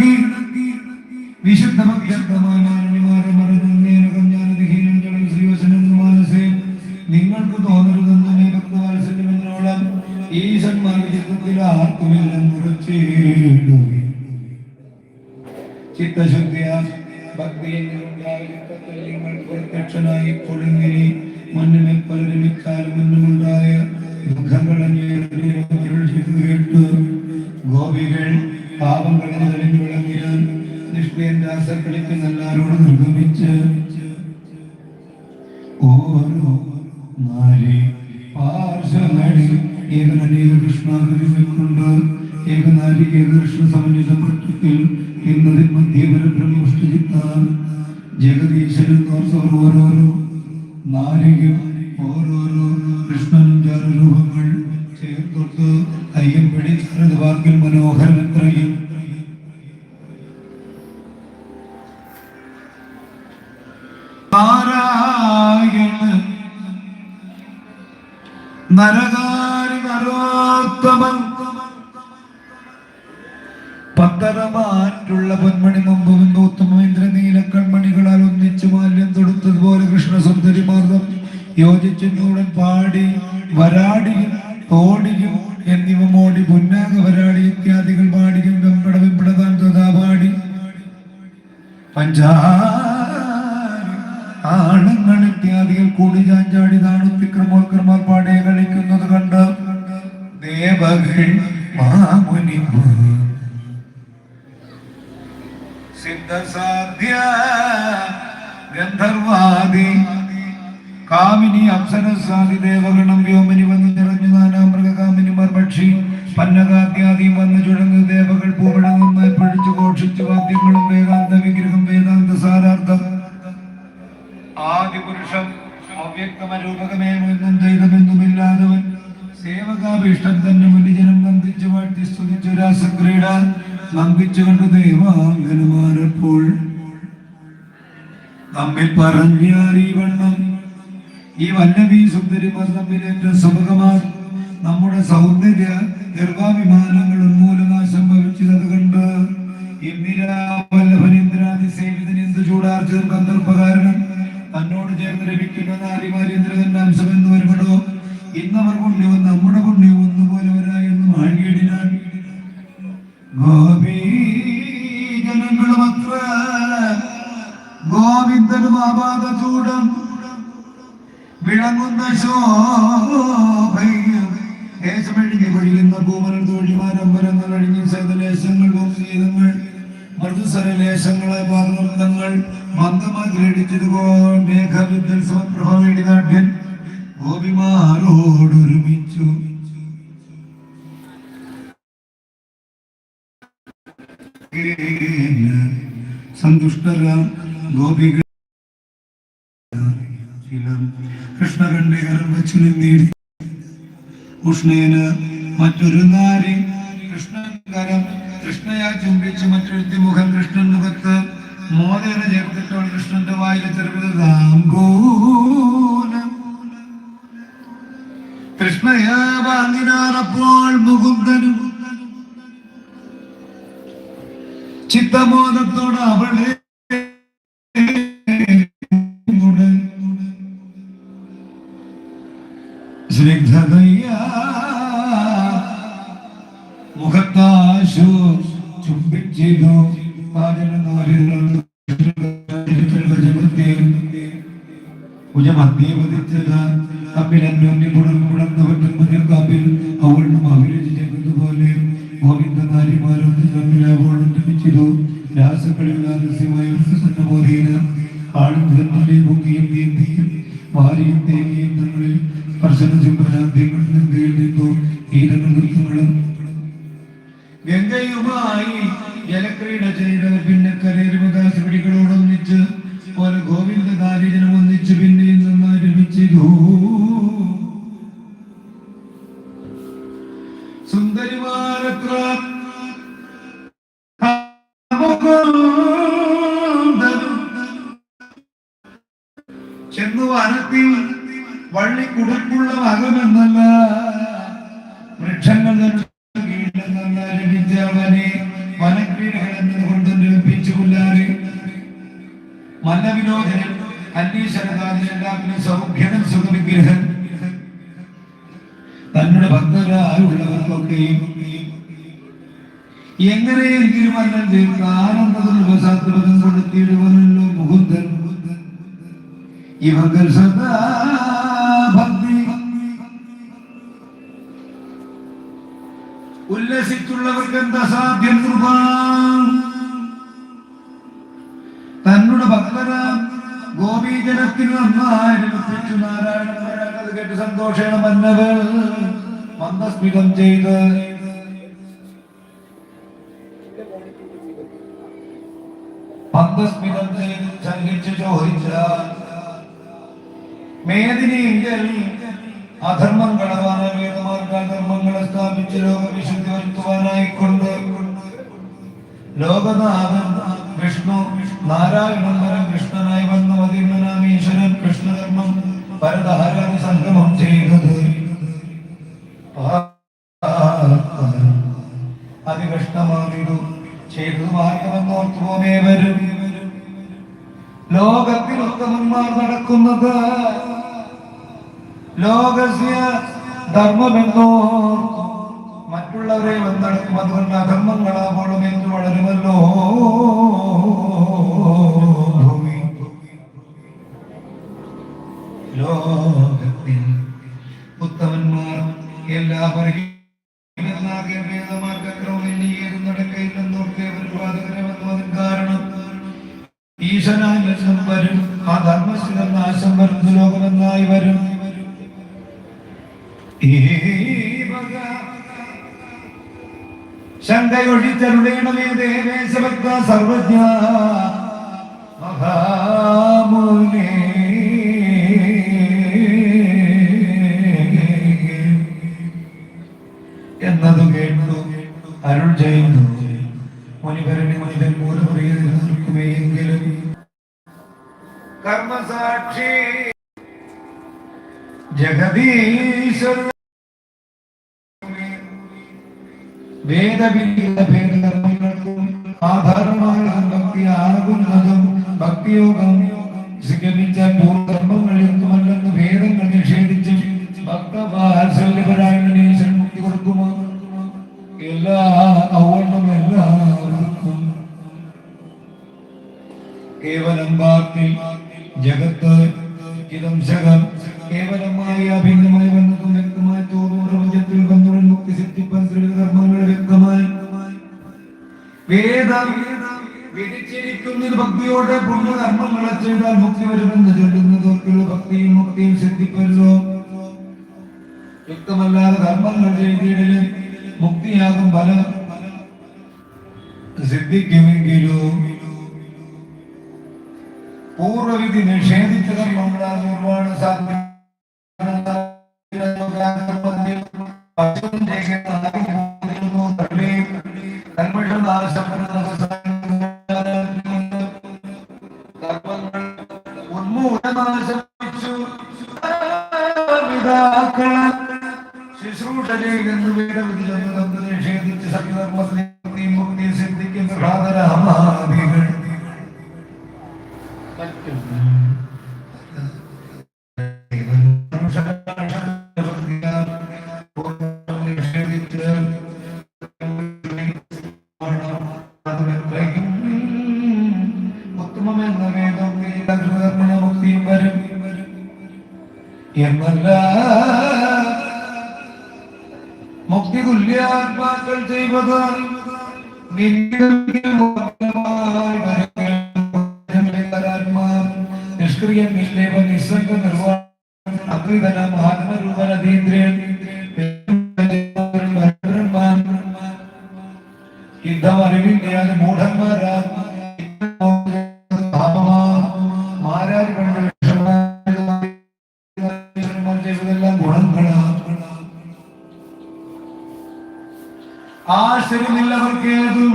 കീഴടക്കി വിശുദ്ധ ഭക്തമാന്മാരെ മറന്നേനകം ജ്ഞാനദിഹീനം ജളം ശ്രീവസനം മാനസേ നിങ്ങൾക്ക് തോന്നരുതെന്ന് ഭക്തവാത്സല്യമെന്നോളം ഈ സന്മാർഗത്തിൽ ആർക്കുമില്ലെന്ന് ഉറച്ചേടുകയും ചിത്തശുദ്ധിയ ഭക്തിയെങ്കിലും പ്രത്യക്ഷനായി പൊടുങ്ങിനി മണ്ണിനെ പലരുമിക്കാലും മുന്നുമുണ്ടായ ദുഃഖങ്ങളെ കേട്ടു ഗോപികൾ പാപങ്ങളെ തെളിഞ്ഞു നിഷ്ക്രിയൻ രാസക്കളിക്ക് നല്ലാരോട് നിർഗമിച്ച് ഓരോ നാരി പാർശ്വങ്ങളിൽ ഏകനേക ഗുരുവിനുണ്ട് ഏകനാരി ഏകകൃഷ്ണ സമന്വിത ഇന്നതിൽ എന്നതിൽ മധ്യപരബ്രഹ്മഷ്ടിത്താൽ ജഗദീശ്വരൻ ഓരോരോ നാരികം പത്തരമാറ്റുള്ള പൊന്മണി മുമ്പ് ഉത്തമേന്ദ്ര നീലക്കൺമണികളാൽ ഒന്നിച്ചു മാല്യം തൊടുത്തതുപോലെ കൃഷ്ണസുന്ദരിമാർദ്ദം യോജിച്ചു നൂടൻ പാടി വരാടിയും ഓടിയും എന്നിവ മോടി പുന്നാക വരാടി ഇത്യാദികൾ പാടിയും വെമ്പട വിമ്പടതാൻ തഥാ പാടി. പഞ്ചാരി ഇത്യാദികൾ കൂടി ചാഞ്ചാടി താണുത്തിക്രമോത്ക്രമാൽ പാടിയ കളിക്കുന്നത് കണ്ട് ദേവകൾ മാമുനിമ്പ് സിദ്ധസാധ്യ ഗന്ധർവാദി കാമിനി അപ്സരസാദി ദേവഗണം വ്യോമിനി വന്ന് നിറഞ്ഞു നാനാ പക്ഷി പന്നകാദ്യാദിയും വന്ന് ചുഴങ്ങ് ദേവകൾ പൂവിട നന്നായി ഘോഷിച്ചു വാദ്യങ്ങളും വേദാന്ത വിഗ്രഹം ആദിപുരുഷം അവ്യക്തമരൂപകമേമെന്നും ദൈവമെന്നുമില്ലാതവൻ സേവകാഭീഷ്ടം തന്നെ മുനിജനം നന്ദിച്ചു വാഴ്ത്തി സ്തുതിച്ചു രാസക്രീഡ നന്ദിച്ചു കണ്ടു ദേവാംഗനമാരപ്പോൾ. തമ്മിൽ പറഞ്ഞാൽ ഈ ഈ വല്ലവി സുന്ദരിമാർ തമ്മിലേറ്റ സുഭകമാർ നമ്മുടെ സൗന്ദര്യ ഗർഭാഭിമാനങ്ങൾ ലഭിക്കുന്ന തോഴിമാരം അംശം എന്ന് വരുമ്പോഴോ ഇന്നവർ ഭൂമിഗീതങ്ങൾ മൃദുസരലേശങ്ങളെ പാർവൃത്തങ്ങൾ മന്ദമായി ക്രീഡിച്ചതുപോൽ മേഘവിദ്യൽ സമപ്രഭവേടി നാട്യൻ ഗോപിമാരോടൊരുമിച്ചു. സന്തുഷ്ടരാം ഗോപികൾ കൃഷ്ണകണ്ഠകരം വച്ചു നീടി ഉഷ്ണേന് മറ്റൊരു നാരി കൃഷ്ണകരം കൃഷ്ണയാ ചുംബിച്ച് മറ്റൊരുത്തി മുഖം കൃഷ്ണൻ മുഖത്ത് മോദേന ചേർത്തിട്ടോൾ കൃഷ്ണന്റെ വായിൽ ചെറുതാംഗൂലം കൃഷ്ണയാ വാങ്ങിനാറപ്പോൾ മുകുന്ദനും. ചിത്തമോദത്തോട് അവളെ മുഖത്താശു ചെയ്തു ഭുജമധ്യേ പതിച്ചത് കപ്പിൽ അന്യോന്യം കുടന്നുകൊണ്ടും കപ്പിൽ അവളും അഭിരുചിച്ചതുപോലെ ഗോവിന്ദനാരിമാരൊന്ന് തമ്മിൽ അവളും ലഭിച്ചിരു രാസക്കളിൽ ആലസ്യമായ പ്രസന്നബോധീന ആളും പൊക്കിയും നീന്തിയും വാരിയും തേങ്ങിയും തങ്ങളിൽ ഗംഗയുമായി ജലക്രീഡ ചെയ്ത് പിന്നെ കരേരുമദാസ് മല്ലവിനോദനൻ അന്വേഷണകാരൻ എല്ലാത്തിനും സൗഖ്യനും സുഖവിഗ്രഹം തങ്ങളുടെ ഭക്തരായുള്ളവർക്കൊക്കെയും എങ്ങനെയെങ്കിലും തീർത്ത്? ആനന്ദത്തിൽ ഉപസാത്മകം കൊടുത്തിടുവനല്ലോ മുകുന്ദൻ. ഇവകൾ സദാ ഭക്തി ഉല്ലസിച്ചുള്ളവർക്ക് എന്താ സാധ്യം? കൃപ. ഭക്തര ഗോപീജനത്തിന് നന്നായിരിച്ചു നാരായണ അത് കേട്ട് സന്തോഷേണ മന്നവൾ മന്ദസ്മിതം ചെയ്ത്. മന്ദസ്മിതം ചെയ്ത് ശങ്കിച്ചു ചോദിച്ച അധർമ്മം കളവാനായി വേദമാർഗ അധർമ്മങ്ങളെ സ്ഥാപിച്ച് ലോകവിശുദ്ധി വരുത്തുവാനായിക്കൊണ്ട്. ലോകനാഥൻ വിഷ്ണു നാരായണൻ വരം കൃഷ്ണനായി വന്ന മതിമനാം ഈശ്വരൻ കൃഷ്ണധർമ്മം പരധാരാതി സംഗമം ചെയ്തത് അതികഷ്ടമാണിതു ചെയ്തത് ഭാഗ്യമെന്നോർത്തു പോമേ വരും ലോകത്തിൽ ഉത്തമന്മാർ നടക്കുന്നത് ലോകസ്യ ധർമ്മമെന്നോർത്തു മറ്റുള്ളവരെ വന്നടക്കും. അതുകൊണ്ട് അധർമ്മങ്ങളാവോളം എന്ന് വളരുമല്ലോ. ഭൂമി. ലോകത്തിൽ ഉത്തമന്മാർ എല്ലാ കാരണം ഈശനായി ലക്ഷം വരും. ആ വരും. ഈ വക ശങ്കയൊഴിച്ചരുളേണമേ ദേവേശഭക്ത സർവജ്ഞ. മഹാമുനി എന്നതു കേട്ടു അരുൾ ചെയ്യുന്നു. മുനിവരനെ മുനിവൻ മൂലമുറിയെങ്കിലും കർമ്മസാക്ഷി ജഗദീശ്വര വേദങ്ങൾ നിഷേധിച്ച് ഭക്തവാത്സല്യപരായണനീശൻ മുക്തി എല്ലാ കേവലം ജഗത്ത് ഇതം വേദം വിധിച്ചിരിക്കുന്നത് ഭക്തിയോടെ പുണ്യകർമ്മങ്ങളെ ചെയ്താൽ മുക്തി വരുമെന്ന് ചൊല്ലുന്നതോർക്കുള്ള ഭക്തിയും മുക്തിയും സിദ്ധിപ്പല്ലോ. യുക്തമല്ലാതെ കർമ്മങ്ങൾ ചെയ്തിടലും മുക്തിയാകും ഫലം സിദ്ധിക്കുമെങ്കിലും. പൂർവവിധി നിഷേധിച്ച കർമ്മങ്ങളാൽ നിർമ്മാണ സാധ്യത ശുശ്രൂഷ ചെയ്യുന്ന വീടവിധി നിഷേധിച്ച് സത്യധർമ്മത്തിൽ മുക്തി സിദ്ധിക്കുന്ന ഭാഗരാമാദികൾ എന്നല്ല. മുക്തി തുല്യാത്മാക്കൾ ചെയ്വത് നിഷ്ക്രിയം യുദ്ധം അറിവിന്റെ അത് ആശ്രയമില്ലവർക്ക് ഏതും